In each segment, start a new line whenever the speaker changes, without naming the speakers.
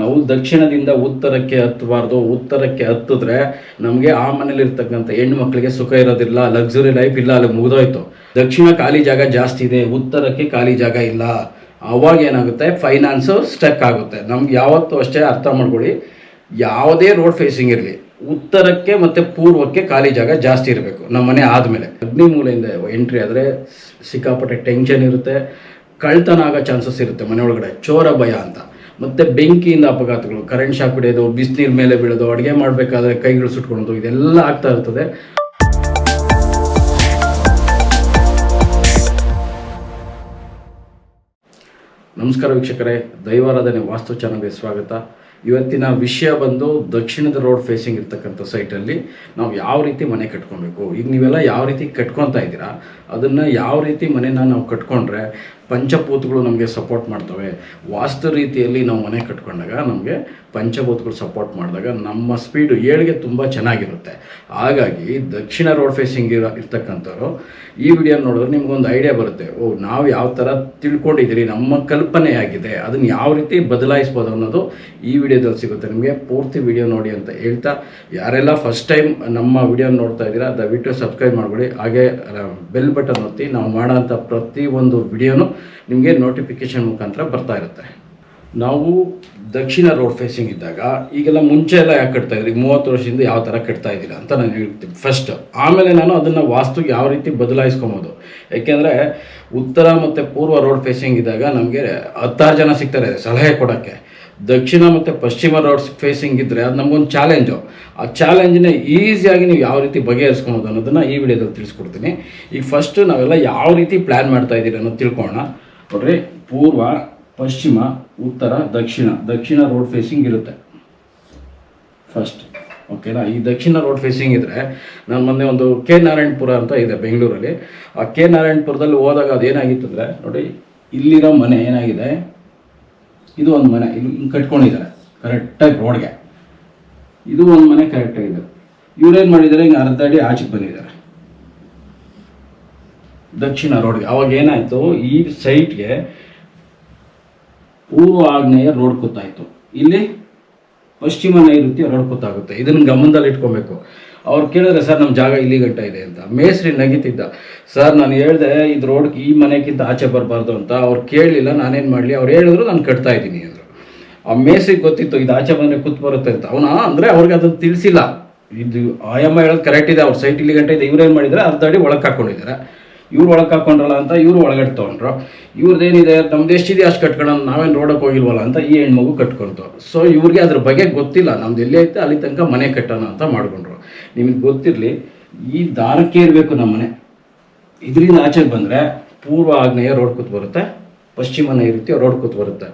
ನಾವು ದಕ್ಷಿಣದಿಂದ ಉತ್ತರಕ್ಕೆ ಹತ್ತಬಾರ್ದು, ಉತ್ತರಕ್ಕೆ ಹತ್ತಿದ್ರೆ ನಮಗೆ ಆ ಮನೇಲಿ ಇರ್ತಕ್ಕಂಥ ಹೆಣ್ಣು ಮಕ್ಕಳಿಗೆ ಸುಖ ಇರೋದಿಲ್ಲ ಲಕ್ಸುರಿ ಲೈಫ್ ಇಲ್ಲ, ಅಲ್ಲಿ ಮುಗಿದೋಯ್ತು. ದಕ್ಷಿಣ ಖಾಲಿ ಜಾಗ ಜಾಸ್ತಿ ಇದೆ, ಉತ್ತರಕ್ಕೆ ಖಾಲಿ ಜಾಗ ಇಲ್ಲ. ಅವಾಗ ಏನಾಗುತ್ತೆ? ಫೈನಾನ್ಸು ಸ್ಟಕ್ ಆಗುತ್ತೆ. ನಮ್ಗೆ ಯಾವತ್ತೂ ಅಷ್ಟೇ ಅರ್ಥ ಮಾಡ್ಕೊಳ್ಳಿ. ಯಾವುದೇ ರೋಡ್ ಫೇಸಿಂಗ್ ಇರಲಿ, ಉತ್ತರಕ್ಕೆ ಮತ್ತು ಪೂರ್ವಕ್ಕೆ ಖಾಲಿ ಜಾಗ ಜಾಸ್ತಿ ಇರಬೇಕು, ನಮ್ಮ ಮನೆ ಆದಮೇಲೆ. ಅಗ್ನಿ ಮೂಲೆಯಿಂದ ಎಂಟ್ರಿ ಆದರೆ ಸಿಕ್ಕಾಪಟ್ಟೆ ಟೆನ್ಷನ್ ಇರುತ್ತೆ ಕಳ್ತನ ಆಗೋ ಚಾನ್ಸಸ್ ಇರುತ್ತೆ ಮನೆ ಒಳಗಡೆ ಚೋರ ಭಯ ಅಂತ. ಮತ್ತು ಬೆಂಕಿಯಿಂದ ಅಪಘಾತಗಳು ಕರೆಂಟ್ ಶಾಕ್ ಹೊಡೆಯೋದು, ಬಿಸಿನೀರ್ ಮೇಲೆ ಬೀಳೋದು, ಅಡುಗೆ ಮಾಡಬೇಕಾದ್ರೆ ಕೈಗಳು ಸುಟ್ಕೊಳೋದು, ಇದೆಲ್ಲ ಆಗ್ತಾ ಇರ್ತದೆ. ನಮಸ್ಕಾರ ವೀಕ್ಷಕರೇ, ದೈವಾರಾಧನೆ ವಾಸ್ತು ಚಾನಲ್ಗೆ ಸ್ವಾಗತ. ಇವತ್ತಿನ ವಿಷಯ ಬಂದು ದಕ್ಷಿಣದ ರೋಡ್ ಫೇಸಿಂಗ್ ಇರ್ತಕ್ಕಂಥ ಸೈಟಲ್ಲಿ ನಾವು ಯಾವ ರೀತಿ ಮನೆ ಕಟ್ಕೊಬೇಕು, ಈಗ ನೀವೆಲ್ಲ ಯಾವ ರೀತಿ ಕಟ್ಕೊತಾ ಇದ್ದೀರಾ, ಅದನ್ನು ಯಾವ ರೀತಿ ಮನೆನ ನಾವು ಕಟ್ಕೊಂಡ್ರೆ ಪಂಚಭೂತಗಳು ನಮಗೆ ಸಪೋರ್ಟ್ ಮಾಡ್ತವೆ. ವಾಸ್ತು ರೀತಿಯಲ್ಲಿ ನಾವು ಮನೆ ಕಟ್ಕೊಂಡಾಗ ನಮಗೆ ಪಂಚಭೂತಗಳು ಸಪೋರ್ಟ್ ಮಾಡಿದಾಗ ನಮ್ಮ ಸ್ಪೀಡು ಏಳಿಗೆ ತುಂಬ ಚೆನ್ನಾಗಿರುತ್ತೆ. ಹಾಗಾಗಿ ದಕ್ಷಿಣ ರೋಡ್ ಫೇಸಿಂಗ್ ಇರೋ, ಇರ್ತಕ್ಕಂಥವ್ರು ಈ ವಿಡಿಯೋ ನೋಡಿದ್ರೆ ನಿಮ್ಗೊಂದು ಐಡಿಯಾ ಬರುತ್ತೆ. ಓ, ನಾವು ಯಾವ ಥರ ತಿಳ್ಕೊಂಡಿದ್ದೀರಿ? ನಮ್ಮ ಕಲ್ಪನೆ ಆಗಿದೆ. ಅದನ್ನು ಯಾವ ರೀತಿ ಬದಲಾಯಿಸ್ಬೋದು ಅನ್ನೋದು ಈ ವಿಡಿಯೋದಲ್ಲಿ ಸಿಗುತ್ತೆ. ನಿಮಗೆ ಪೂರ್ತಿ ವಿಡಿಯೋ ನೋಡಿ ಅಂತ ಹೇಳ್ತಾ, ಯಾರೆಲ್ಲ ಫಸ್ಟ್ ಟೈಮ್ ನಮ್ಮ ವಿಡಿಯೋ ನೋಡ್ತಾ ಇದ್ದೀರಾ, ದಯವಿಟ್ಟು ಸಬ್ಸ್ಕ್ರೈಬ್ ಮಾಡಿಬಿಡಿ ಹಾಗೆ ಬೆಲ್ ಬಟನ್ ಒತ್ತಿ ನಾವು ಮಾಡೋಂಥ ಪ್ರತಿ ಒಂದು ವಿಡಿಯೋನು ನಿಮಗೆ ನೋಟಿಫಿಕೇಶನ್ ಮುಖಾಂತರ ಬರ್ತಾ ಇರುತ್ತೆ. ನಾವು ದಕ್ಷಿಣ ರೋಡ್ ಫೇಸಿಂಗ್ ಇದ್ದಾಗ ಈಗೆಲ್ಲ ಮುಂಚೆ ಎಲ್ಲ ಯಾಕೆ ಕಟ್ತಾ ಇದ್ರಿ? ಮೂವತ್ತು ವರ್ಷದಿಂದ ಯಾವ ಥರ ಕಟ್ತಾ ಇದ್ದೀರಾ ಅಂತ ನಾನು ಹೇಳ್ತೀನಿ ಫಸ್ಟ್ ಆಮೇಲೆ ನಾನು ಅದನ್ನು ವಾಸ್ತುಗೆ ಯಾವ ರೀತಿ ಬದಲಾಯಿಸ್ಕೊಬೋದು? ಯಾಕೆಂದರೆ ಉತ್ತರ ಮತ್ತು ಪೂರ್ವ ರೋಡ್ ಫೇಸಿಂಗ್ ಇದ್ದಾಗ ನಮಗೆ ಹತ್ತಾರು ಜನ ಸಿಗ್ತಾರೆ ಸಲಹೆ ಕೊಡೋಕ್ಕೆ. ದಕ್ಷಿಣ ಮತ್ತು ಪಶ್ಚಿಮ ರೋಡ್ಸ್ ಫೇಸಿಂಗ್ ಇದ್ದರೆ ಅದು ನಮಗೊಂದು ಚಾಲೆಂಜು ಆ ಚಾಲೆಂಜ್ನ ಈಸಿಯಾಗಿ ನೀವು ಯಾವ ರೀತಿ ಬಗೆಹರಿಸ್ಕೊಳೋದು ಅನ್ನೋದನ್ನು ಈ ವಿಡಿಯೋದಲ್ಲಿ ತಿಳಿಸ್ಕೊಡ್ತೀನಿ. ಈಗ ಫಸ್ಟು ನಾವೆಲ್ಲ ಯಾವ ರೀತಿ ಪ್ಲ್ಯಾನ್ ಮಾಡ್ತಾ ಇದ್ದೀರಿ ಅನ್ನೋದು ತಿಳ್ಕೊಳ್ಳೋಣ. ನೋಡ್ರಿ, ಪೂರ್ವ, ಪಶ್ಚಿಮ, ಉತ್ತರ, ದಕ್ಷಿಣ. ದಕ್ಷಿಣ ರೋಡ್ ಫೇಸಿಂಗ್ ಇರುತ್ತೆ. ಫಸ್ಟ್ ಓಕೆನಾ ಈ ದಕ್ಷಿಣ ರೋಡ್ ಫೇಸಿಂಗ್ ಇದ್ದರೆ ನಾನು ಮೊನ್ನೆ ಒಂದು ಕೆ ನಾರಾಯಣಪುರ ಅಂತ ಇದೆ ಬೆಂಗಳೂರಲ್ಲಿ. ಆ ಕೆ ನಾರಾಯಣಪುರದಲ್ಲಿ ಹೋದಾಗ ಅದೇನಾಗಿತ್ತು ಅಂದರೆ ನೋಡಿ, ಇಲ್ಲಿರೋ ಮನೆ ಏನಾಗಿದೆ? ಇದು ಒಂದು ಮನೆ ಇಲ್ಲಿ ಹಿಂಗೆ ಕಟ್ಕೊಂಡಿದ್ದಾರೆ ಕರೆಕ್ಟಾಗಿ ರೋಡ್ಗೆ ಇದು ಒಂದು ಮನೆ ಕರೆಕ್ಟಾಗಿದೆ ಇವ್ರೇನು ಮಾಡಿದ್ದಾರೆ? ಹಿಂಗೆ ಅರ್ಧ ಅಡಿ ಆಚೆಗೆ ಬಂದಿದ್ದಾರೆ. ದಕ್ಷಿಣ ರೋಡ್ಗೆ ಅವಾಗ ಏನಾಯಿತು? ಈ ಸೈಟ್ಗೆ ಪೂರ್ವ ಆಗ್ನೇಯ ರೋಡ್ ಕೂತಾಯಿತು. ಇಲ್ಲಿ ಪಶ್ಚಿಮ ನೈಋತ್ಯ ರೋಡ್ ಕೂತಾಗುತ್ತೆ ಇದನ್ನು ಗಮನದಲ್ಲಿ ಇಟ್ಕೊಬೇಕು. ಅವ್ರು ಕೇಳಿದ್ರೆ, ಸರ್ ನಮ್ಮ ಜಾಗ ಇಲ್ಲಿ ಗಂಟ ಇದೆ ಅಂತ. ಮೇಸ್ರಿ ನಗಿತಿದ್ದ. ಸರ್, ನಾನು ಹೇಳಿದೆ, ಇದು ರೋಡ್ ಈ ಮನೆಗಿಂತ ಆಚೆ ಬರಬಾರ್ದು ಅಂತ. ಅವ್ರು ಕೇಳಲಿಲ್ಲ ನಾನೇನು ಮಾಡಲಿ? ಅವ್ರು ಹೇಳಿದ್ರು, ನಾನು ಕಟ್ತಾ ಇದ್ದೀನಿ ಅಂದರು. ಆ ಮೇಸ್ರಿಗೆ ಗೊತ್ತಿತ್ತು, ಇದು ಆಚೆ ಬಂದರೆ ಕೂತ್ ಬರುತ್ತೆ ಅಂತ. ಅವನ? ಅಂದರೆ ಅವ್ರಿಗೆ ಅದನ್ನು ತಿಳಿಸಿಲ್ಲ. ಇದು ಆಯಮ್ಮ ಹೇಳೋದು ಕರೆಕ್ಟ್ ಇದೆ. ಅವ್ರ ಸೈಟ್ ಇಲ್ಲಿ ಗಂಟೆ ಇದೆ. ಇವ್ರೇನು ಮಾಡಿದ್ದಾರೆ? ಅರ್ಧ ಅಡಿ ಒಳಗೆ ಹಾಕೊಂಡಿದ್ದಾರೆ. ಇವ್ರು ಒಳಗೆ ಹಾಕೊಂಡ್ರಲ್ಲ ಅಂತ ಇವರು ಒಳಗಡೆ ತೊಗೊಂಡ್ರು. ಇವ್ರದ್ದೇನಿದೆ ನಮ್ದು ಎಷ್ಟಿದೆ ಅಷ್ಟು ಕಟ್ಕೊಳ್ಳೋಣ ನಾವೇನು ರೋಡಕ್ಕೆ ಹೋಗಿಲ್ವಲ್ಲ ಅಂತ ಈ ಹೆಣ್ಮಗು ಕಟ್ಕೊಂತು ಸೊ ಇವ್ರಿಗೆ ಅದ್ರ ಬಗ್ಗೆ ಗೊತ್ತಿಲ್ಲ. ನಮ್ದು ಎಲ್ಲಿ ಐತೆ, ಅಲ್ಲಿ ತನಕ ಮನೆ ಕಟ್ಟೋಣ ಅಂತ ಮಾಡ್ಕೊಂಡ್ರು. ನಿಮಗೆ ಗೊತ್ತಿರಲಿ, ಈ ದಾರಕ್ಕೆ ಇರಬೇಕು ನಮ್ಮ ಮನೆ ಇದರಿಂದ ಆಚೆಗೆ ಬಂದರೆ ಪೂರ್ವ ಆಗ್ನೇಯ ರೋಡ್ ಕೂತ್ ಬರುತ್ತೆ ಪಶ್ಚಿಮ ನೈಋತ್ಯ ರೋಡ್ ಕೂತ್ ಬರುತ್ತೆ.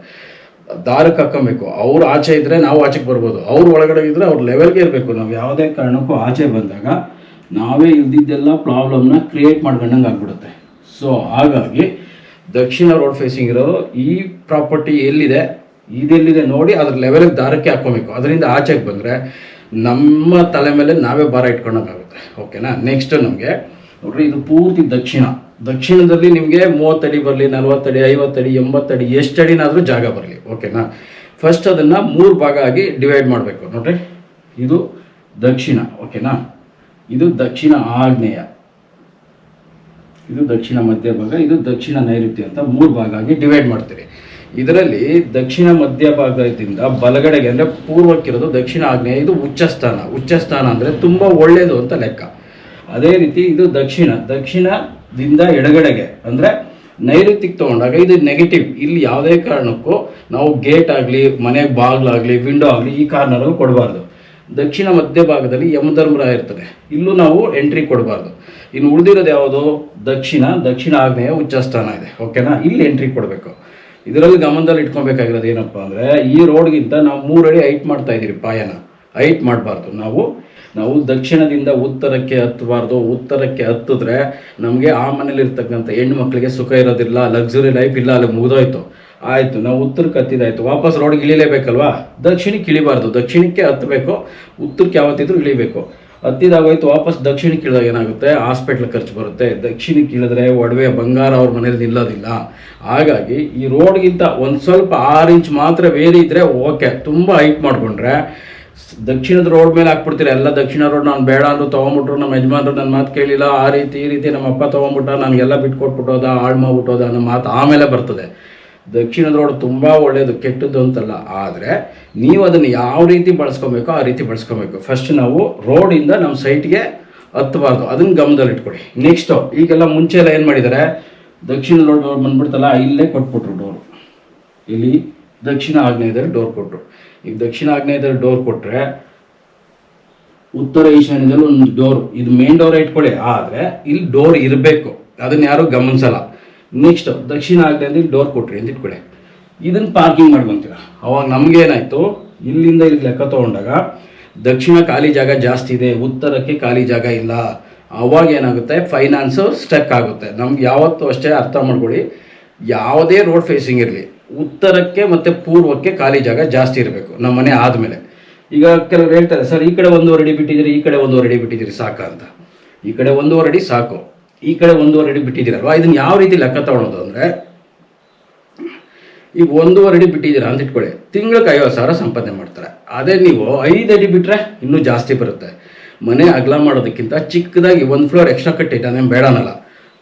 ದಾರಕ್ಕೆ ಹಾಕೊಬೇಕು ಅವ್ರು ಆಚೆ ಇದ್ದರೆ ನಾವು ಆಚೆಗೆ ಬರ್ಬೋದು. ಅವ್ರು ಒಳಗಡೆ ಇದ್ದರೆ ಅವ್ರ ಲೆವೆಲ್ಗೆ ಇರಬೇಕು. ನಾವು ಯಾವುದೇ ಕಾರಣಕ್ಕೂ ಆಚೆ ಬಂದಾಗ ನಾವೇ ಇಲ್ದಿದ್ದೆಲ್ಲ ಪ್ರಾಬ್ಲಮ್ನ ಕ್ರಿಯೇಟ್ ಮಾಡ್ಕೊಂಡಂಗೆ ಆಗ್ಬಿಡುತ್ತೆ. ಸೊ ಹಾಗಾಗಿ ದಕ್ಷಿಣ ರೋಡ್ ಫೇಸಿಂಗ್ ಇರೋರು ಈ ಪ್ರಾಪರ್ಟಿ ಎಲ್ಲಿದೆ? ಇದೆಲ್ಲಿದೆ ನೋಡಿ ಅದ್ರ ಲೆವೆಲ್ಗೆ ದಾರಕ್ಕೆ ಹಾಕೋಬೇಕು ಅದರಿಂದ ಆಚೆಗೆ ಬಂದರೆ ನಮ್ಮ ತಲೆ ಮೇಲೆ ನಾವೇ ಭಾರ ಇಟ್ಕೊಂಡಂಗಾಗುತ್ತೆ. ಓಕೆನಾ ನೆಕ್ಸ್ಟ್ ನಮಗೆ ನೋಡ್ರಿ, ಇದು ಪೂರ್ತಿ ದಕ್ಷಿಣ. ದಕ್ಷಿಣದಲ್ಲಿ ನಿಮಗೆ ಮೂವತ್ತಡಿ ಬರಲಿ ನಲ್ವತ್ತಡಿ ಐವತ್ತಡಿ ಎಂಬತ್ತಡಿ ಎಷ್ಟು ಅಡಿನಾದರೂ ಜಾಗ ಬರಲಿ. ಓಕೆನಾ ಫಸ್ಟ್ ಅದನ್ನು ಮೂರು ಭಾಗ ಆಗಿ ಡಿವೈಡ್ ಮಾಡಬೇಕು. ನೋಡ್ರಿ, ಇದು ದಕ್ಷಿಣ. ಓಕೆನಾ ಇದು ದಕ್ಷಿಣ ಆಗ್ನೇಯ. ಇದು ದಕ್ಷಿಣ ಮಧ್ಯ ಭಾಗ, ಇದು ದಕ್ಷಿಣ ನೈಋತ್ಯ ಅಂತ ಮೂರು ಭಾಗ ಆಗಿ ಡಿವೈಡ್ ಮಾಡ್ತೀರಿ. ಇದರಲ್ಲಿ ದಕ್ಷಿಣ ಮಧ್ಯ ಭಾಗದಿಂದ ಬಲಗಡೆಗೆ ಅಂದರೆ ಪೂರ್ವಕ್ಕಿರೋದು ದಕ್ಷಿಣ ಆಗ್ನೇಯ, ಇದು ಉಚ್ಚ ಸ್ಥಾನ ಉಚ್ಚ ಸ್ಥಾನ ಅಂದರೆ ತುಂಬ ಒಳ್ಳೆಯದು ಅಂತ ಲೆಕ್ಕ. ಅದೇ ರೀತಿ ಇದು ದಕ್ಷಿಣ. ದಕ್ಷಿಣದಿಂದ ಎಡಗಡೆಗೆ ಅಂದರೆ ನೈಋತ್ಯಕ್ಕೆ ತಗೊಂಡಾಗ ಇದು ನೆಗೆಟಿವ್ ಇಲ್ಲಿ ಯಾವುದೇ ಕಾರಣಕ್ಕೂ ನಾವು ಗೇಟ್ ಆಗಲಿ ಮನೆ ಬಾಗ್ಲಾಗಲಿ ವಿಂಡೋ ಆಗಲಿ ಈ ಕಾರ್ನರ್ ಕೊಡಬಾರ್ದು. ದಕ್ಷಿಣ ಮಧ್ಯಭಾಗದಲ್ಲಿ ಯಮಧರ್ಮರಾಯ ಇರ್ತದೆ ಇಲ್ಲೂ ನಾವು ಎಂಟ್ರಿ ಕೊಡಬಾರ್ದು. ಇನ್ನು ಉಳಿದಿರೋದು ಯಾವುದು? ದಕ್ಷಿಣ ದಕ್ಷಿಣ ಆಗ್ನೇಯ ಉಚ್ಚ ಸ್ಥಾನ ಇದೆ ಓಕೆನಾ ಇಲ್ಲಿ ಎಂಟ್ರಿ ಕೊಡಬೇಕು. ಇದರಲ್ಲಿ ಗಮನದಲ್ಲಿ ಇಟ್ಕೊಬೇಕಾಗಿರೋದು ಏನಪ್ಪ ಅಂದರೆ, ಈ ರೋಡ್ಗಿಂತ ನಾವು ಮೂರು ಅಡಿ ಹೈಟ್ ಮಾಡ್ತಾ ಇದ್ದೀರಿ ಪಾಯನ. ಹೈಟ್ ಮಾಡಬಾರ್ದು. ನಾವು ನಾವು ದಕ್ಷಿಣದಿಂದ ಉತ್ತರಕ್ಕೆ ಹತ್ತಬಾರ್ದು ಉತ್ತರಕ್ಕೆ ಹತ್ತಿದ್ರೆ ನಮಗೆ ಆ ಮನೇಲಿರ್ತಕ್ಕಂಥ ಹೆಣ್ಣು ಮಕ್ಕಳಿಗೆ ಸುಖ ಇರೋದಿಲ್ಲ ಲಕ್ಸುರಿ ಲೈಫ್ ಇಲ್ಲ, ಅಲ್ಲಿ ಮುಗಿದೋಯ್ತು. ಆಯಿತು, ನಾವು ಉತ್ತರಕ್ಕೆ ಹತ್ತಿದಾಯ್ತು ವಾಪಸ್ ರೋಡ್ಗೆ ಇಳಿಲೇಬೇಕಲ್ವಾ ದಕ್ಷಿಣಕ್ಕೆ ಇಳಿಬಾರ್ದು. ದಕ್ಷಿಣಕ್ಕೆ ಹತ್ತಬೇಕು. ಉತ್ತರಕ್ಕೆ ಯಾವತ್ತಿದ್ರು ಇಳಿಬೇಕು. ಹತ್ತಿದಾಗೋಯ್ತು, ವಾಪಸ್ ದಕ್ಷಿಣಕ್ಕೆ ಇಳಿದಾಗ ಏನಾಗುತ್ತೆ? ಹಾಸ್ಪಿಟ್ಲ್ ಖರ್ಚು ಬರುತ್ತೆ. ದಕ್ಷಿಣಕ್ಕೆ ಇಳಿದ್ರೆ ಒಡವೆ ಬಂಗಾರ ಅವ್ರ ಮನೇಲಿ ನಿಲ್ಲೋದಿಲ್ಲ. ಹಾಗಾಗಿ ಈ ರೋಡ್ಗಿಂತ ಒಂದು ಸ್ವಲ್ಪ ಆರು ಇಂಚ್ ಮಾತ್ರ ವೇರಿ ಇದ್ರೆ ಓಕೆ. ತುಂಬ ಹೈಟ್ ಮಾಡಿಕೊಂಡ್ರೆ ದಕ್ಷಿಣದ ರೋಡ್ ಮೇಲೆ ಹಾಕ್ಬಿಡ್ತೀರ? ಎಲ್ಲ ದಕ್ಷಿಣ ರೋಡ್ ನಾನು ಬೇಡ ಅಂದ್ರು ತೊಗೊಂಬಿಟ್ರು, ನಮ್ಮ ಯಜಮಾನ್ರು ನನ್ನ ಮಾತು ಕೇಳಿಲ್ಲ. ಆ ರೀತಿ ಈ ರೀತಿ ನಮ್ಮ ಅಪ್ಪ ತೊಗೊಂಬಿಟ್ಟ, ನನಗೆಲ್ಲ ಬಿಟ್ಕೊಟ್ಬಿಟ್ಟೋದ, ಹಾಳು ಮಾಡ್ಬಿಟ್ಟೋದ ಅನ್ನೋ ಮಾತು ಆಮೇಲೆ ಬರ್ತದೆ. ದಕ್ಷಿಣದ ರೋಡ್ ತುಂಬ ಒಳ್ಳೆಯದು ಕೆಟ್ಟದ್ದು ಅಂತಲ್ಲ. ಆದರೆ ನೀವು ಅದನ್ನು ಯಾವ ರೀತಿ ಬಳಸ್ಕೊಬೇಕೋ ಆ ರೀತಿ ಬಳಸ್ಕೊಬೇಕು. ಫಸ್ಟ್ ನಾವು ರೋಡಿಂದ ನಮ್ಮ ಸೈಟ್ಗೆ ಹತ್ತಬಾರ್ದು. ಅದನ್ನ ಗಮನದಲ್ಲಿ ಇಟ್ಕೊಳ್ಳಿ. ನೆಕ್ಸ್ಟು ಈಗೆಲ್ಲ ಮುಂಚೆ ಎಲ್ಲ ಏನು ಮಾಡಿದ್ದಾರೆ ದಕ್ಷಿಣ ರೋಡ್ ಬಂದ್ಬಿಡ್ತಲ್ಲ, ಇಲ್ಲೇ ಕೊಟ್ಬಿಟ್ರು ಡೋರು ಇಲ್ಲಿ ದಕ್ಷಿಣ ಆಗ್ನೇಯದಲ್ಲಿ ಡೋರ್ ಕೊಟ್ಟರು ಈಗ ದಕ್ಷಿಣ ಆಗ್ನೇಯದಲ್ಲಿ ಡೋರ್ ಕೊಟ್ಟರೆ ಉತ್ತರ ಈಶಾನ್ಯದಲ್ಲಿ ಒಂದು ಡೋರ್ ಇದು ಮೇನ್ ಡೋರ್ ಇಟ್ಕೊಳ್ಳಿ. ಆದರೆ ಇಲ್ಲಿ ಡೋರ್ ಇರಬೇಕು. ಅದನ್ನ ಯಾರು ಗಮನಿಸಲ್ಲ. ನೆಕ್ಸ್ಟ್ ದಕ್ಷಿಣ ಆಗ್ನೇಯದಲ್ಲಿ ಡೋರ್ ಕೊಟ್ರಿ ಅಂತ ಇಟ್ಕೊಳ್ಳಿ ಇದನ್ನ ಪಾರ್ಕಿಂಗ್ ಮಾಡ್ಕೊಂತೀರ ಅವಾಗ ನಮಗೇನಾಯಿತು ಇಲ್ಲಿಂದ ಇಲ್ಲಿ ಲೆಕ್ಕ ತಗೊಂಡಾಗ ದಕ್ಷಿಣ ಖಾಲಿ ಜಾಗ ಜಾಸ್ತಿ ಇದೆ, ಉತ್ತರಕ್ಕೆ ಖಾಲಿ ಜಾಗ ಇಲ್ಲ. ಅವಾಗ ಏನಾಗುತ್ತೆ? ಫೈನಾನ್ಸು ಸ್ಟಕ್ ಆಗುತ್ತೆ. ನಮ್ಗೆ ಯಾವತ್ತೂ ಅಷ್ಟೇ ಅರ್ಥ ಮಾಡ್ಕೊಳ್ಳಿ. ಯಾವುದೇ ರೋಡ್ ಫೇಸಿಂಗ್ ಇರಲಿ, ಉತ್ತರಕ್ಕೆ ಮತ್ತು ಪೂರ್ವಕ್ಕೆ ಖಾಲಿ ಜಾಗ ಜಾಸ್ತಿ ಇರಬೇಕು ನಮ್ಮ ಮನೆ ಆದಮೇಲೆ. ಈಗ ಕೆಲವರು ಹೇಳ್ತಾರೆ, ಸರ್, ಈ ಕಡೆ ಒಂದೂವರೆ ಅಡಿ ಬಿಟ್ಟಿದ್ದೀರಿ, ಈ ಕಡೆ ಒಂದೂವರೆ ಅಡಿ ಬಿಟ್ಟಿದ್ದೀರಿ, ಸಾಕ? ಅಂತ. ಈ ಕಡೆ ಒಂದೂವರೆ ಅಡಿ ಸಾಕು. ಈ ಕಡೆ ಒಂದೂವರೆ ಅಡಿ ಬಿಟ್ಟಿದ್ದೀರಲ್ವ? ಇದನ್ನು ಯಾವ ರೀತಿ ಲೆಕ್ಕ ತಗೊಳೋದು ಅಂದರೆ ಈಗ ಒಂದೂವರೆ ಅಡಿ ಬಿಟ್ಟಿದ್ದೀರಾ ಅಂತ ಇಟ್ಕೊಳ್ಳಿ. ತಿಂಗಳಿಗೆ ಐವತ್ತು ಸಾವಿರ ಸಂಪಾದನೆ ಮಾಡ್ತಾರೆ. ಅದೇ ನೀವು ಐದು ಅಡಿ ಬಿಟ್ಟರೆ ಇನ್ನೂ ಜಾಸ್ತಿ ಬರುತ್ತೆ. ಮನೆ ಅಗಲ ಮಾಡೋದಕ್ಕಿಂತ ಚಿಕ್ಕದಾಗಿ ಒಂದು ಫ್ಲೋರ್ ಎಕ್ಸ್ಟ್ರಾ ಕಟ್ಟಿಟ್ಟು ಅದೇನು ಬೇಡನಲ್ಲ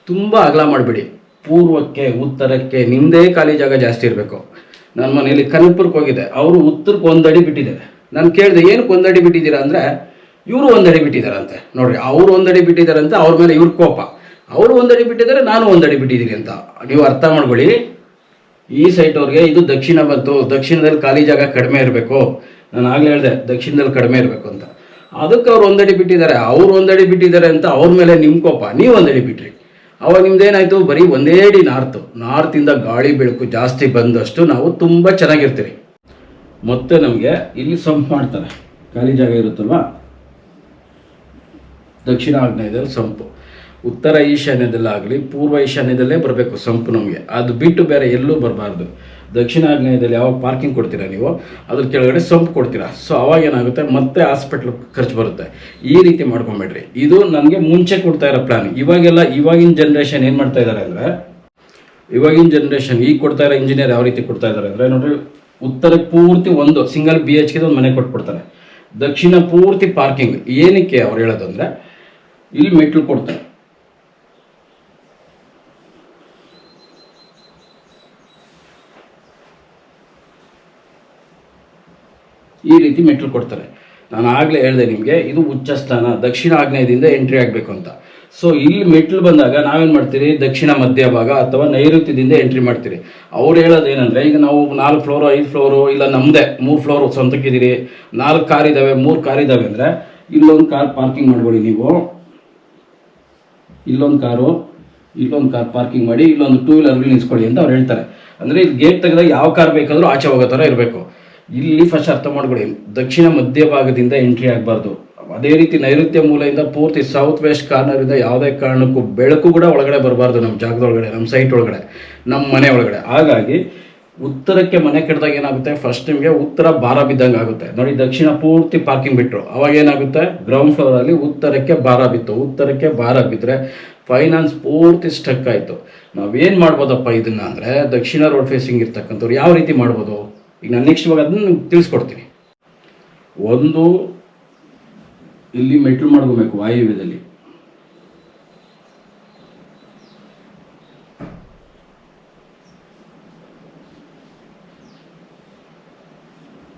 ತುಂಬ ಅಗಲ ಮಾಡಿಬಿಡಿ. ಪೂರ್ವಕ್ಕೆ, ಉತ್ತರಕ್ಕೆ ನಿಮ್ಮದೇ ಖಾಲಿ ಜಾಗ ಜಾಸ್ತಿ ಇರಬೇಕು. ನನ್ನ ಮನೆಯಲ್ಲಿ ಕನಕಪುರಕ್ಕೆ ಹೋಗಿದೆ. ಅವರು ಉತ್ತರಕ್ಕೆ ಒಂದು ಅಡಿ ಬಿಟ್ಟಿದ್ದಾರೆ. ನಾನು ಕೇಳಿದೆ, ಏನಕ್ಕೆ ಒಂದು ಅಡಿ ಬಿಟ್ಟಿದ್ದೀರಾ? ಅಂದರೆ, ಇವರು ಒಂದಡಿ ಬಿಟ್ಟಿದ್ದಾರಂತೆ. ನೋಡ್ರಿ, ಅವರು ಒಂದಡಿ ಬಿಟ್ಟಿದ್ದಾರಂತೆ, ಅವ್ರ ಮೇಲೆ ಇವ್ರ ಕೋಪ. ಅವರು ಒಂದಡಿ ಬಿಟ್ಟಿದ್ದಾರೆ, ನಾನು ಒಂದಡಿ ಬಿಟ್ಟಿದ್ದೀನಿ ಅಂತ. ನೀವು ಅರ್ಥ ಮಾಡ್ಕೊಳ್ಳಿ. ಈ ಸೈಟ್ ಅವ್ರಿಗೆ ಇದು ದಕ್ಷಿಣ ಬಂತು ದಕ್ಷಿಣದಲ್ಲಿ ಖಾಲಿ ಜಾಗ ಕಡಿಮೆ ಇರಬೇಕು. ನಾನು ಆಗಲೇ ಹೇಳಿದೆ, ದಕ್ಷಿಣದಲ್ಲಿ ಕಡಿಮೆ ಇರಬೇಕು ಅಂತ. ಅದಕ್ಕೆ ಅವ್ರು ಒಂದಡಿ ಬಿಟ್ಟಿದ್ದಾರೆ. ಅವ್ರು ಒಂದಡಿ ಬಿಟ್ಟಿದ್ದಾರೆ ಅಂತ ಅವ್ರ ಮೇಲೆ ನಿಮ್ಮ ಕೋಪ ನೀವು ಒಂದಡಿ ಬಿಟ್ರಿ. ಅವಾಗ ನಿಮ್ದೇನಾಯ್ತು ಬರೀ ಒಂದೇ ಅಡಿ ನಾರ್ತು. ನಾರ್ತಿಂದ ಗಾಳಿ ಬೆಳಕು ಜಾಸ್ತಿ ಬಂದಷ್ಟು ನಾವು ತುಂಬ ಚೆನ್ನಾಗಿರ್ತೀರಿ ಮತ್ತೆ ನಮಗೆ ಇಲ್ಲಿ ಸಂಪ್ ಮಾಡ್ತಾರೆ. ಖಾಲಿ ಜಾಗ ಇರುತ್ತಲ್ವಾ? ದಕ್ಷಿಣ ಆಗ್ನೇಯದಲ್ಲಿ ಸಂಪು. ಉತ್ತರ ಈಶಾನ್ಯದಲ್ಲಾಗಲಿ, ಪೂರ್ವ ಈಶಾನ್ಯದಲ್ಲೇ ಬರಬೇಕು ಸಂಪು ನಮಗೆ. ಅದು ಬಿಟ್ಟು ಬೇರೆ ಎಲ್ಲೂ ಬರಬಾರ್ದು. ದಕ್ಷಿಣ ಆಗ್ನೇಯದಲ್ಲಿ ಯಾವಾಗ ಪಾರ್ಕಿಂಗ್ ಕೊಡ್ತೀರಾ ನೀವು, ಅದ್ರ ಕೆಳಗಡೆ ಸಂಪು ಕೊಡ್ತೀರಾ. ಸೊ ಅವಾಗ ಏನಾಗುತ್ತೆ? ಮತ್ತೆ ಹಾಸ್ಪಿಟ್ಲ್ ಖರ್ಚು ಬರುತ್ತೆ. ಈ ರೀತಿ ಮಾಡ್ಕೊಂಬೇಡ್ರಿ. ಇದು ನನಗೆ ಮುಂಚೆ ಕೊಡ್ತಾ ಇರೋ ಪ್ಲಾನ್ ಇವಾಗೆಲ್ಲ, ಇವಾಗಿನ ಜನ್ರೇಷನ್ ಏನು ಮಾಡ್ತಾ ಇದ್ದಾರೆ ಅಂದರೆ, ಇವಾಗಿನ ಜನ್ರೇಷನ್ ಈಗ ಕೊಡ್ತಾ ಇರೋ ಇಂಜಿನಿಯರ್ ಯಾವ ರೀತಿ ಕೊಡ್ತಾ ಇದ್ದಾರೆ ಅಂದರೆ, ನೋಡ್ರಿ, ಉತ್ತರ ಪೂರ್ತಿ ಒಂದು ಸಿಂಗಲ್ ಬಿ ಎಚ್ ಒಂದು ಮನೆ ಕೊಟ್ಬಿಡ್ತಾರೆ. ದಕ್ಷಿಣ ಪೂರ್ತಿ ಪಾರ್ಕಿಂಗ್ ಏನಕ್ಕೆ ಅವ್ರು ಹೇಳೋದಂದ್ರೆ, ಇಲ್ಲಿ ಮೆಟ್ಲು ಕೊಡ್ತಾರೆ. ಈ ರೀತಿ ಮೆಟ್ಲು ಕೊಡ್ತಾರೆ. ನಾನು ಆಗಲೇ ಹೇಳಿದೆ ನಿಮಗೆ, ಇದು ಉಚ್ಚ ಸ್ಥಾನ, ದಕ್ಷಿಣ ಆಗ್ನೇಯದಿಂದ ಎಂಟ್ರಿ ಆಗಬೇಕು ಅಂತ. ಸೊ ಇಲ್ಲಿ ಮೆಟ್ಲು ಬಂದಾಗ ನಾವೇನು ಮಾಡ್ತೀರಿ? ದಕ್ಷಿಣ ಮಧ್ಯಭಾಗ ಅಥವಾ ನೈಋತ್ಯದಿಂದ ಎಂಟ್ರಿ ಮಾಡ್ತೀರಿ. ಅವ್ರು ಹೇಳೋದು ಏನಂದರೆ ಈಗ ನಾವು ನಾಲ್ಕು ಫ್ಲೋರು, ಐದು ಫ್ಲೋರು, ಇಲ್ಲ ನಮ್ಮದೇ ಮೂರು ಫ್ಲೋರು ಸ್ವಂತಕ್ಕಿದ್ದೀರಿ, ನಾಲ್ಕು ಕಾರ್ ಇದ್ದಾವೆ ಮೂರು ಕಾರ್ ಇದ್ದಾವೆ ಅಂದರೆ, ಇಲ್ಲೊಂದು ಕಾರ್ ಪಾರ್ಕಿಂಗ್ ಮಾಡ್ಕೊಳ್ಳಿ ನೀವು. ಇಲ್ಲೊಂದು ಕಾರು, ಇಲ್ಲೊಂದು ಕಾರ್ ಪಾರ್ಕಿಂಗ್ ಮಾಡಿ, ಇಲ್ಲೊಂದು ಟೂ ವೀಲರ್ಗಳು ನಿಲ್ಲಿಸ್ಕೊಳ್ಳಿ ಅಂತ ಅವ್ರು ಹೇಳ್ತಾರೆ. ಅಂದರೆ ಇದು ಗೇಟ್ ತೆಗೆದಾಗ ಯಾವ ಕಾರ್ ಬೇಕಾದರೂ ಆಚೆ ಹೋಗೋ ಥರ ಇರಬೇಕು. ಇಲ್ಲಿ ಫಸ್ಟ್ ಅರ್ಥ ಮಾಡ್ಕೊಳ್ಳಿ. ದಕ್ಷಿಣ ಮಧ್ಯಭಾಗದಿಂದ ಎಂಟ್ರಿ ಆಗಬಾರ್ದು. ಅದೇ ರೀತಿ ನೈಋತ್ಯ ಮೂಲೆಯಿಂದ ಪೂರ್ತಿ ಸೌತ್ ವೆಸ್ಟ್ ಕಾರ್ನರಿಂದ ಯಾವುದೇ ಕಾರಣಕ್ಕೂ ಬೆಳಕು ಕೂಡ ಒಳಗಡೆ ಬರಬಾರ್ದು ನಮ್ಮ ಜಾಗದೊಳಗಡೆ ನಮ್ಮ ಸೈಟ್ ಒಳಗಡೆ, ನಮ್ಮ ಮನೆ ಒಳಗಡೆ. ಹಾಗಾಗಿ ಉತ್ತರಕ್ಕೆ ಮನೆ ಕಟ್ಟಿದಾಗ ಏನಾಗುತ್ತೆ? ಫಸ್ಟ್ ನಿಮಗೆ ಉತ್ತರ ಭಾರ ಬಿದ್ದಂಗೆ ಆಗುತ್ತೆ. ನೋಡಿ, ದಕ್ಷಿಣ ಪೂರ್ತಿ ಪಾರ್ಕಿಂಗ್ ಬಿಟ್ಟರು ಅವಾಗ ಏನಾಗುತ್ತೆ? ಗ್ರೌಂಡ್ ಫ್ಲೋರಲ್ಲಿ ಉತ್ತರಕ್ಕೆ ಭಾರ ಬಿತ್ತು. ಉತ್ತರಕ್ಕೆ ಭಾರ ಬಿದ್ದರೆ ಫೈನಾನ್ಸ್ ಪೂರ್ತಿ ಸ್ಟಕ್ ಆಯಿತು. ನಾವೇನು ಮಾಡ್ಬೋದಪ್ಪ ಇದನ್ನ ಅಂದರೆ ದಕ್ಷಿಣ ರೋಡ್ ಫೇಸಿಂಗ್ ಇರ್ತಕ್ಕಂಥವ್ರು ಯಾವ ರೀತಿ ಮಾಡ್ಬೋದು? ಈಗ ನಾನು ನೆಕ್ಸ್ಟ್ ಇವಾಗ ಅದನ್ನು ತಿಳಿಸ್ಕೊಡ್ತೀನಿ. ಒಂದು, ಇಲ್ಲಿ ಮೆಟ್ಲು ಮಾಡ್ಕೋಬೇಕು ವಾಯುವ್ಯದಲ್ಲಿ.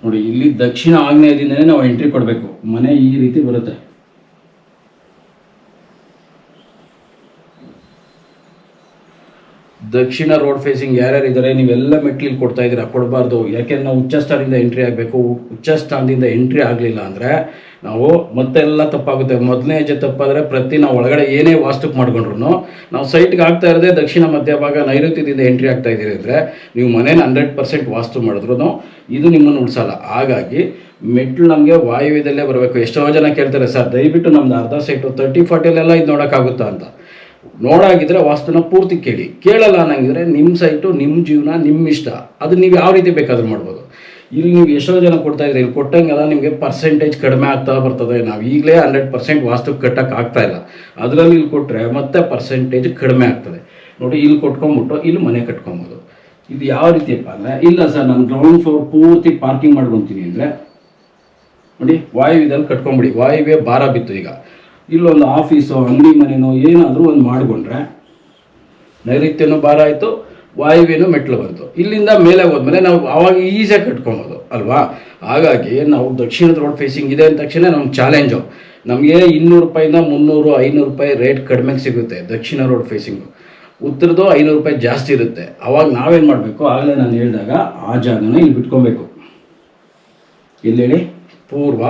ನೋಡಿ, ಇಲ್ಲಿ ದಕ್ಷಿಣ ಆಗ್ನೇಯದಿಂದನೇ ನಾವು ಎಂಟ್ರಿ ಕೊಡಬೇಕು. ಮನೆ ಈ ರೀತಿ ಬರುತ್ತೆ. ದಕ್ಷಿಣ ರೋಡ್ ಫೇಸಿಂಗ್ ಯಾರ್ಯಾರು ಇದ್ದಾರೆ ನೀವೆಲ್ಲ ಮೆಟ್ಲಿಗೆ ಕೊಡ್ತಾ ಇದ್ದೀರಾ? ಕೊಡಬಾರ್ದು. ಯಾಕೆಂದ್ರೆ ನಾವು ಉಚ್ಚ ಸ್ಥಾನದಿಂದ ಎಂಟ್ರಿ ಆಗಬೇಕು? ಉಚ್ಚ ಸ್ಥಾನದಿಂದ ಎಂಟ್ರಿ ಆಗಲಿಲ್ಲ ಅಂದರೆ ನಾವು ಮತ್ತೆ ಎಲ್ಲ ತಪ್ಪಾಗುತ್ತೆ. ಮೊದಲನೇ ಹೆಜ್ಜೆ ತಪ್ಪಾದರೆ ಪ್ರತಿ ನಾವು ಒಳಗಡೆ ಏನೇ ವಾಸ್ತುಕ್ ಮಾಡ್ಕೊಂಡ್ರು ನಾವು ಸೈಟ್ಗೆ ಆಗ್ತಾ ಇರದೆ ದಕ್ಷಿಣ ಮಧ್ಯಭಾಗ ನೈಋತ್ಯದಿಂದ ಎಂಟ್ರಿ ಆಗ್ತಾ ಇದ್ದೀರಿ ಅಂದರೆ ನೀವು ಮನೇನ ಹಂಡ್ರೆಡ್ ಪರ್ಸೆಂಟ್ ವಾಸ್ತು ಮಾಡಿದ್ರು ಇದು ನಿಮ್ಮನ್ನು ಉಳಿಸಲ್ಲ. ಹಾಗಾಗಿ ಮೆಟ್ಲು ನಮಗೆ ವಾಯುವ್ಯದಲ್ಲೇ ಬರಬೇಕು. ಎಷ್ಟೋ ಜನ ಕೇಳ್ತಾರೆ, ಸರ್, ದಯವಿಟ್ಟು ನಮ್ದು ಅರ್ಧ ಸೈಟು ತರ್ಟಿ ಫಾರ್ಟಿಲೆಲ್ಲ ಇದು ನೋಡೋಕ್ಕಾಗುತ್ತಾ? ಅಂತ. ನೋಡಾಗಿದ್ರೆ ವಾಸ್ತುನ ಪೂರ್ತಿ ಕೇಳಿ. ಕೇಳಲ್ಲ ಅನ್ನಂಗಿದ್ರೆ ನಿಮ್ಮ ಸೈಟು ನಿಮ್ಮ ಜೀವನ ನಿಮ್ಮ ಇಷ್ಟ. ಅದು ನೀವು ಯಾವ ರೀತಿ ಬೇಕಾದ್ರೂ ಮಾಡ್ಬೋದು. ಇಲ್ಲಿ ನೀವು ಎಷ್ಟೋ ಜನ ಕೊಡ್ತಾ ಇದ್ರೆ ಇಲ್ಲಿ ಕೊಟ್ಟಂಗೆಲ್ಲ ನಿಮಗೆ ಪರ್ಸೆಂಟೇಜ್ ಕಡಿಮೆ ಆಗ್ತಾ ಬರ್ತದೆ. ನಾವು ಈಗಲೇ ಹಂಡ್ರೆಡ್ ಪರ್ಸೆಂಟ್ ವಾಸ್ತು ಕಟ್ಟಕ್ಕೆ ಆಗ್ತಾ ಇಲ್ಲ. ಅದರಲ್ಲಿ ಇಲ್ಲಿ ಕೊಟ್ಟರೆ ಮತ್ತೆ ಪರ್ಸೆಂಟೇಜ್ ಕಡಿಮೆ ಆಗ್ತದೆ. ನೋಡಿ, ಇಲ್ಲಿ ಕೊಟ್ಕೊಂಬಿಟ್ಟು ಇಲ್ಲಿ ಮನೆ ಕಟ್ಕೊಬೋದು. ಇದು ಯಾವ ರೀತಿಯಪ್ಪ ಅಂದರೆ, ಇಲ್ಲ ಸರ್, ನಾನು ಗ್ರೌಂಡ್ ಫ್ಲೋರ್ ಪೂರ್ತಿ ಪಾರ್ಕಿಂಗ್ ಮಾಡ್ಕೊತೀನಿ ಅಂದರೆ, ನೋಡಿ ವಾಯುವ್ಯದಲ್ಲಿ ಕಟ್ಕೊಂಬಿಡಿ. ವಾಯುವ್ಯ ಭಾರ ಬಿತ್ತು ಈಗ. ಇಲ್ಲೊಂದು ಆಫೀಸೋ ಅಂಗಡಿ ಮನೆನೋ ಏನಾದರೂ ಒಂದು ಮಾಡಿಕೊಂಡ್ರೆ, ನೈಋತ್ಯನೂ ಭಾರ ಆಯಿತು, ವಾಯುವೇನು ಮೆಟ್ಲು ಬಂತು. ಇಲ್ಲಿಂದ ಮೇಲೆ ಹೋದ್ಮೇಲೆ ನಾವು ಅವಾಗ ಈಸಿಯಾಗಿ ಕಟ್ಕೊಬೋದು, ಅಲ್ವಾ? ಹಾಗಾಗಿ ನಾವು ದಕ್ಷಿಣದ ರೋಡ್ ಫೇಸಿಂಗ್ ಇದೆ ಅಂದ ತಕ್ಷಣ ನಮ್ಗೆ ಚಾಲೆಂಜು ನಮಗೆ ಇನ್ನೂರು ರೂಪಾಯಿಂದ ಮುನ್ನೂರು, ಐನೂರು ರೂಪಾಯಿ ರೇಟ್ ಕಡಿಮೆಗೆ ಸಿಗುತ್ತೆ ದಕ್ಷಿಣ ರೋಡ್ ಫೇಸಿಂಗು ಉತ್ತರದ್ದು ಐನೂರು ರೂಪಾಯಿ ಜಾಸ್ತಿ ಇರುತ್ತೆ. ಅವಾಗ ನಾವೇನು ಮಾಡಬೇಕು? ಆಗಲೇ ನಾನು ಹೇಳಿದಾಗ ಆ ಜಾಗನ ಇಲ್ಲಿ ಬಿಟ್ಕೊಬೇಕು. ಇಲ್ಲಿ ಹೇಳಿ ಪೂರ್ವ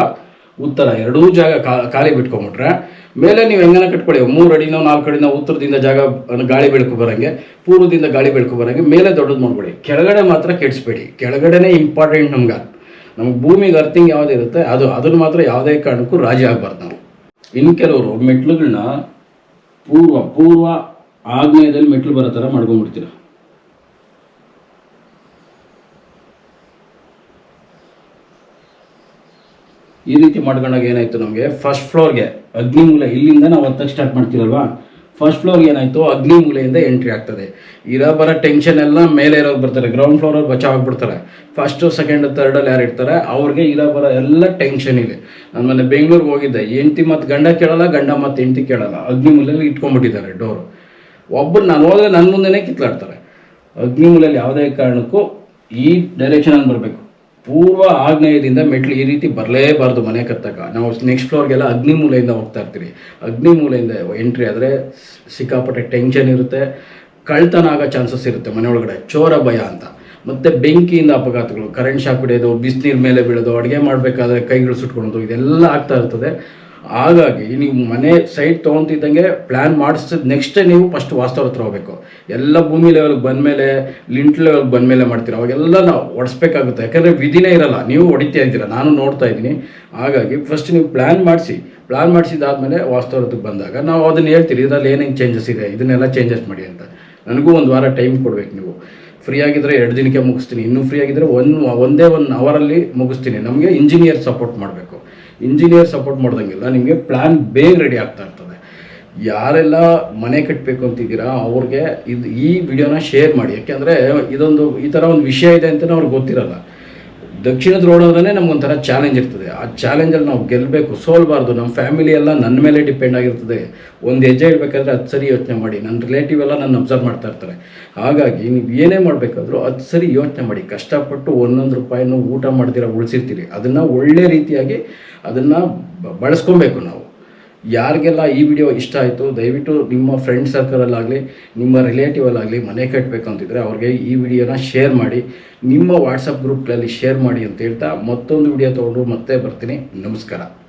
ಉತ್ತರ ಎರಡೂ ಜಾಗ ಖಾಲಿ ಬಿಟ್ಕೊಂಬಿಟ್ರೆ ಮೇಲೆ ನೀವು ಹೆಂಗನ ಕಟ್ಕೊಳ್ಳಿ? ಮೂರು ಅಡಿನೋ ನಾಲ್ಕು ಅಡಿನೋ ಉತ್ತರದಿಂದ ಜಾಗ ಗಾಳಿ ಬೆಳಕು ಬರೋಂಗೆ, ಪೂರ್ವದಿಂದ ಗಾಳಿ ಬೆಳಕು ಬರೋಂಗೆ, ಮೇಲೆ ದೊಡ್ಡದು ಮಾಡ್ಕೊಳ್ಳಿ ಕೆಳಗಡೆ ಮಾತ್ರ ಕೆಡಿಸ್ಬೇಡಿ. ಕೆಳಗಡೆನೇ ಇಂಪಾರ್ಟೆಂಟ್ ನಮ್ಗೆ. ನಮ್ಗೆ ಭೂಮಿಗೆ ಅರ್ಥಿಂಗ್ ಯಾವುದಿರುತ್ತೆ ಅದು, ಅದನ್ನು ಮಾತ್ರ ಯಾವುದೇ ಕಾರಣಕ್ಕೂ ರಾಜಿ ಆಗಬಾರ್ದು ನಾವು. ಇನ್ನು ಕೆಲವರು ಮೆಟ್ಲುಗಳನ್ನ ಪೂರ್ವ ಪೂರ್ವ ಆಗ್ನೇಯದಲ್ಲಿ ಮೆಟ್ಲು ಬರೋ ಥರ ಮಾಡ್ಕೊಂಡ್ಬಿಡ್ತೀರ. ಈ ರೀತಿ ಮಾಡ್ಕೊಂಡಾಗ ಏನಾಯ್ತು ನಮಗೆ? ಫಸ್ಟ್ ಫ್ಲೋರ್ಗೆ ಅಗ್ನಿಮೂಲೆ ಇಲ್ಲಿಂದ ನಾವು ಹತ್ತಕ್ಕೆ ಸ್ಟಾರ್ಟ್ ಮಾಡ್ತೀರಲ್ವಾ? ಫಸ್ಟ್ ಫ್ಲೋರ್ಗೆ ಏನಾಯ್ತು? ಅಗ್ನಿಮೂಲೆಯಿಂದ ಎಂಟ್ರಿ ಆಗ್ತದೆ. ಇರೋ ಬರೋ ಟೆನ್ಷನ್ ಎಲ್ಲ ಮೇಲೆ ಇರೋರು ಬರ್ತಾರೆ. ಗ್ರೌಂಡ್ ಫ್ಲೋರಲ್ಲಿ ಬಚಾವ್ ಆಗ್ಬಿಡ್ತಾರೆ. ಫಸ್ಟು ಸೆಕೆಂಡ್ ತರ್ಡಲ್ಲಿ ಯಾರು ಇರ್ತಾರೆ? ಅವ್ರಿಗೆ ಇರೋ ಬರೋ ಎಲ್ಲ ಟೆನ್ಷನ್ ಇದೆ. ನಾನು ಮೊನ್ನೆ ಬೆಂಗಳೂರಿಗೆ ಹೋಗಿದ್ದೆ. ಹೆಂಡ್ತಿ ಮತ್ತು ಗಂಡ ಕೇಳಲ್ಲ, ಗಂಡ ಮತ್ತು ಹೆಂಡ್ತಿ ಕೇಳಲ್ಲ. ಅಗ್ನಿಮೂಲೆಯಲ್ಲಿ ಇಟ್ಕೊಂಡ್ಬಿಟ್ಟಿದ್ದಾರೆ ಡೋರು ಒಬ್ಬರು ನಾನು ಹೋದ್ರೆ ನನ್ನ ಮುಂದೆನೇ ಕಿತ್ಲಾಡ್ತಾರೆ. ಅಗ್ನಿಮೂಲೆಯಲ್ಲಿ ಯಾವುದೇ ಕಾರಣಕ್ಕೂ ಈ ಡೈರೆಕ್ಷನಲ್ಲಿ ಬರಬೇಕು. ಪೂರ್ವ ಆಗ್ನೇಯದಿಂದ ಮೆಟ್ಲು ಈ ರೀತಿ ಬರಲೇಬಾರ್ದು ಮನೆ ಕತ್ತಕ ನಾವು ನೆಕ್ಸ್ಟ್ ಫ್ಲೋರ್ಗೆಲ್ಲ ಅಗ್ನಿಮೂಲೆಯಿಂದ ಹೋಗ್ತಾ ಇರ್ತೀರಿ. ಅಗ್ನಿ ಮೂಲೆಯಿಂದ ಎಂಟ್ರಿ ಆದರೆ ಸಿಕ್ಕಾಪಟ್ಟೆ ಟೆನ್ಷನ್ ಇರುತ್ತೆ ಕಳ್ತನ ಆಗೋ ಚಾನ್ಸಸ್ ಇರುತ್ತೆ ಮನೆ ಒಳಗಡೆ ಚೋರ ಭಯ ಅಂತ. ಮತ್ತು ಬೆಂಕಿಯಿಂದ ಅಪಘಾತಗಳು ಕರೆಂಟ್ ಶಾಕ್ ಹೊಡೆಯೋದು ಬಿಸಿನೀರು ಮೇಲೆ ಬೀಳೋದು, ಅಡುಗೆ ಮಾಡಬೇಕಾದ್ರೆ ಕೈಗಳು ಸುಟ್ಕೊಳೋದು, ಇದೆಲ್ಲ ಆಗ್ತಾ ಇರ್ತದೆ. ಹಾಗಾಗಿ ನೀವು ಮನೆ ಸೈಟ್ ತೊಗೊತಿದ್ದಂಗೆ ಪ್ಲ್ಯಾನ್ ಮಾಡಿಸಿದ ನೆಕ್ಸ್ಟೇ ನೀವು ಫಸ್ಟ್ ವಾಸ್ತವ ಹತ್ರ ಹೋಗ್ಬೇಕು. ಎಲ್ಲ ಭೂಮಿ ಲೆವೆಲ್ಗೆ ಬಂದಮೇಲೆ ಲಿಂಟ್ ಲೆವೆಲ್ಗೆ ಬಂದಮೇಲೆ ಮಾಡ್ತೀರ? ಅವಾಗೆಲ್ಲ ನಾವು ಒಡಿಸ್ಬೇಕಾಗುತ್ತೆ ಯಾಕಂದರೆ ವಿಧಿನೇ ಇರಲ್ಲ. ನೀವು ಹೊಡಿತಾ ಇದ್ದೀರಾ ನಾನು ನೋಡ್ತಾ ಇದ್ದೀನಿ. ಹಾಗಾಗಿ ಫಸ್ಟ್ ನೀವು ಪ್ಲ್ಯಾನ್ ಮಾಡಿಸಿ. ಪ್ಲ್ಯಾನ್ ಮಾಡಿಸಿದಾದ್ಮೇಲೆ ಹತ್ರಕ್ಕೆ ಬಂದಾಗ ನಾವು ಅದನ್ನು ಹೇಳ್ತೀರಿ. ಇದರಲ್ಲಿ ಏನೇನು ಚೇಂಜಸ್ ಇದೆ? ಇದನ್ನೆಲ್ಲ ಚೇಂಜಸ್ ಮಾಡಿ ಅಂತ. ನನಗೂ ಒಂದು ವಾರ ಟೈಮ್ ಕೊಡಬೇಕು ನೀವು. ಫ್ರೀ ಆಗಿದ್ದರೆ ಎರಡು ದಿನಕ್ಕೆ ಮುಗಿಸ್ತೀನಿ. ಇನ್ನೂ ಫ್ರೀ ಆಗಿದ್ದರೆ ಒಂದು, ಒಂದೇ ಒಂದು ಅವರಲ್ಲಿ ಮುಗಿಸ್ತೀನಿ. ನಮಗೆ ಇಂಜಿನಿಯರ್ ಸಪೋರ್ಟ್ ಮಾಡಬೇಕು. ಇಂಜಿನಿಯರ್ ಸಪೋರ್ಟ್ ಮಾಡ್ದಂಗೆಲ್ಲ ನಿಮಗೆ ಪ್ಲ್ಯಾನ್ ಬೇಗ ರೆಡಿ ಆಗ್ತಾ ಇರ್ತದೆ. ಯಾರೆಲ್ಲ ಮನೆ ಕಟ್ಟಬೇಕು ಅಂತಿದ್ದೀರಾ, ಅವ್ರಿಗೆ ಇದು ಈ ವಿಡಿಯೋನ ಶೇರ್ ಮಾಡಿ. ಯಾಕೆಂದರೆ ಇದೊಂದು ಈ ಥರ ಒಂದು ವಿಷಯ ಇದೆ ಅಂತಲೇ ಅವ್ರಿಗೆ ಗೊತ್ತಿರಲ್ಲ. ದಕ್ಷಿಣದ ರೋಡ್ ನಮಗೊಂಥರ ನಮ್ಗೊಂಥರ ಚಾಲೆಂಜ್ ಇರ್ತದೆ. ಆ ಚಾಲೆಂಜಲ್ಲಿ ನಾವು ಗೆಲ್ಲಬೇಕು ಸೋಲ್ಬಾರ್ದು ನಮ್ಮ ಫ್ಯಾಮಿಲಿ ಎಲ್ಲ ನನ್ನ ಮೇಲೆ ಡಿಪೆಂಡ್ ಆಗಿರ್ತದೆ. ಒಂದು ಹೆಜ್ಜೆ ಇಡಬೇಕಾದ್ರೆ ಅದು ಸರಿ ಯೋಚನೆ ಮಾಡಿ. ನನ್ನ ರಿಲೇಟಿವ್ ಎಲ್ಲ ನನ್ನ ಅಬ್ಸರ್ವ್ ಮಾಡ್ತಾ ಇರ್ತಾರೆ. ಹಾಗಾಗಿ ನೀವು ಏನೇ ಮಾಡಬೇಕಾದ್ರೂ ಅದು ಸರಿ ಯೋಚನೆ ಮಾಡಿ. ಕಷ್ಟಪಟ್ಟು ಒಂದೊಂದು ರೂಪಾಯಿನೂ ಊಟ ಮಾಡ್ದಿರ ಉಳಿಸಿರ್ತೀರಿ. ಅದನ್ನು ಒಳ್ಳೆ ರೀತಿಯಾಗಿ ಅದನ್ನು ಬಳಸ್ಕೊಬೇಕು ನಾವು. ಯಾರಿಗೆಲ್ಲ ಈ ವಿಡಿಯೋ ಇಷ್ಟ ಆಯಿತು, ದಯವಿಟ್ಟು ನಿಮ್ಮ ಫ್ರೆಂಡ್ ಸರ್ಕಲಲ್ಲಾಗಲಿ ನಿಮ್ಮ ರಿಲೇಟಿವಲ್ಲಾಗಲಿ ಮನೆ ಕಟ್ಟಬೇಕು ಅಂತಿದ್ರೆ ಅವ್ರಿಗೆ ಈ ವಿಡಿಯೋನ ಶೇರ್ ಮಾಡಿ, ನಿಮ್ಮ ವಾಟ್ಸಪ್ ಗ್ರೂಪ್ಗಳಲ್ಲಿ ಶೇರ್ ಮಾಡಿ ಅಂತ ಹೇಳ್ತಾ ಮತ್ತೊಂದು ವಿಡಿಯೋ ತೊಗೊಂಡು ಮತ್ತೆ ಬರ್ತೀನಿ. ನಮಸ್ಕಾರ.